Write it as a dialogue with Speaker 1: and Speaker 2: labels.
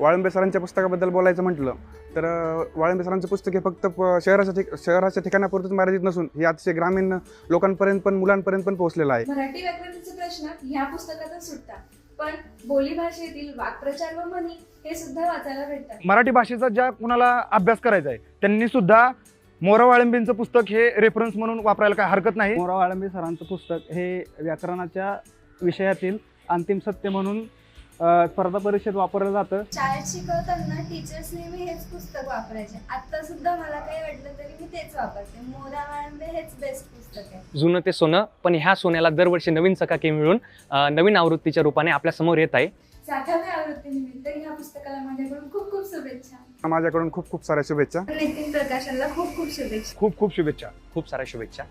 Speaker 1: वाळंबे सरांच्या पुस्तकाबद्दल बोलायचं म्हटलं तर वाळंबे सरांचं पुस्तक हे फक्त शहराच्या ठिक शहराच्या ठिकाणापुरतच मर्यादित नसून हे अतिशय ग्रामीण लोकांपर्यंत पण मुलांपर्यंत पण पोहोचलेलं आहे.
Speaker 2: मराठी व्याकरणाचे प्रश्न ह्या पुस्तकातून सुटतात पण बोलीभाषेतील वाक्प्रचार व म्हणी हे सुद्धा वाचायला भेटतात.
Speaker 3: मराठी भाषेचा ज्या कुणाला अभ्यास करायचा आहे त्यांनी सुद्धा मोरा वाळंबींचं पुस्तक हे रेफरन्स म्हणून वापरायला काय हरकत नाही?
Speaker 4: मोरा वाळंबे सरांचं पुस्तक हे व्याकरणाच्या विषयातील अंतिम सत्य म्हणून स्पर्धा परीक्षेत वापरलं जातं.
Speaker 2: शाळेत शिकवताना टीचर्स नेहमी हेच पुस्तक वापरायचे. आता सुद्धा मला काही वाटलं तरी मी तेच वापरते. मोरा वाळंबे हेच बेस्ट पुस्तक आहे.
Speaker 5: जुनं ते सोनं पण ह्या सोन्याला दरवर्षी नवीन चकाकी मिळून अ, नवीन आवृत्तीच्या रूपाने आपल्यासमोर येत आहे.
Speaker 2: साठाव्या आवृत्तीनिमित्त ह्या पुस्तकाला माझ्याकडून खूप खूप शुभेच्छा.
Speaker 1: माझ्याकडून खूप खूप साऱ्या शुभेच्छा.
Speaker 2: नितीन प्रकाशनला खूप खूप शुभेच्छा.
Speaker 3: खूप खूप शुभेच्छा.
Speaker 5: खूप साऱ्या शुभेच्छा.